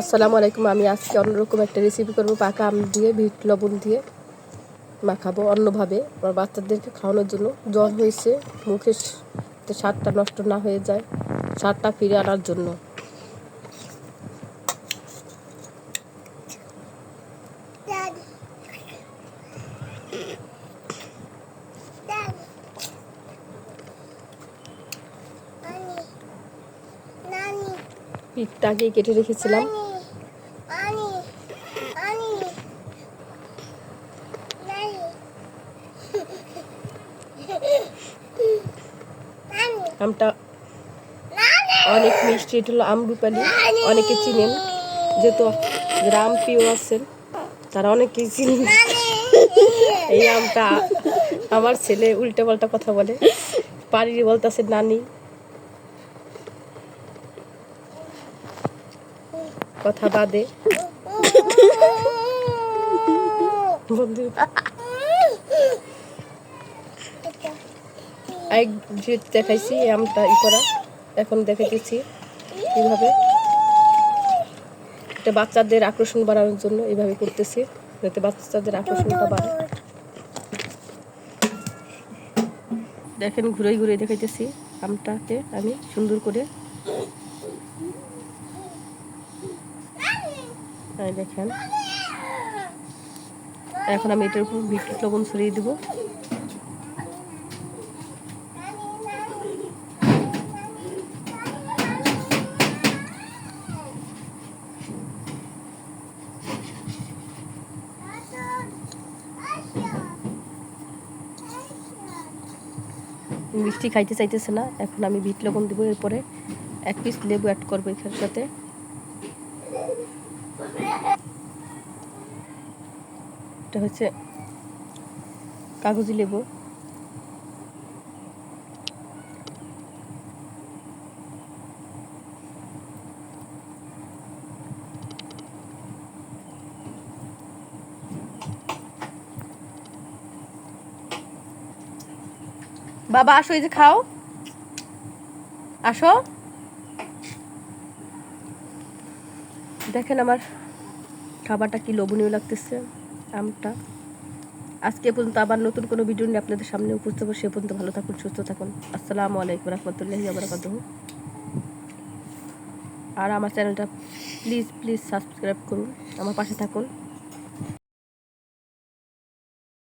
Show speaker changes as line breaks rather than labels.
আসসালামু আলাইকুম, আমি আজকে অন্যরকম একটা রেসিপি করব, পাকা আম দিয়ে ভিট লবণ দিয়ে মাখাবো অন্যভাবে আমার বাচ্চাদেরকে খাওয়ানোর জন্য জ্বর হয়েছে, মুখে স্বাদটা নষ্ট না হয়ে যায়, স্বাদটা ফিরে আনার জন্য
Dad.
পিঠটা আগেই কেটে রেখেছিলাম. আমটা অনেক মিষ্টি এটা হলো আমরুপালি অনেকে চিনেন যেহেতু গ্রাম প্রিয় আছেন তারা অনেকেই চিনেন। এই আমটা আমার ছেলে উল্টা পাল্টা কথা বলে। পারি বলতেছে নানি কথা বাদে। এক দেখাইছি, আমটা ই করা। এখন দেখাইতেছি এইভাবে এটা বাচ্চাদের আকর্ষণ বাড়ানোর জন্য এইভাবে করতেছি, যাতে বাচ্চাদের আকর্ষণটা বাড়ে। দেখেন ঘুরে ঘুরে দেখাইতেছি আমটাকে আমি সুন্দর করে। দেখেন। এখন আমি এটার উপর বিট লবণ ছড়িয়ে দিব। মিষ্টি খাইতে চাইতেছে না। এখন আমি বিট লবণ দেবো, এরপরে এক পিস লেবু অ্যাড করব এখানের সাথে এটা হচ্ছে কাগজি লেবু। বাবা আসো এই যে খাও। আসো। দেখেন আমার খাবারটা কি লোভনীয় লাগতেছে, আমটা। আজকে পর্যন্ত আবার নতুন কোনো ভিডিও নিয়ে আপনাদের সামনে উপস্থিত হব, সে পর্যন্ত ভালো থাকুন, সুস্থ থাকুন। আসসালামু আলাইকুম রহমতুল্লাহি আবরাকাতুহ আর আমার চ্যানেলটা প্লিজ প্লিজ সাবস্ক্রাইব করুন, আমার পাশে থাকুন।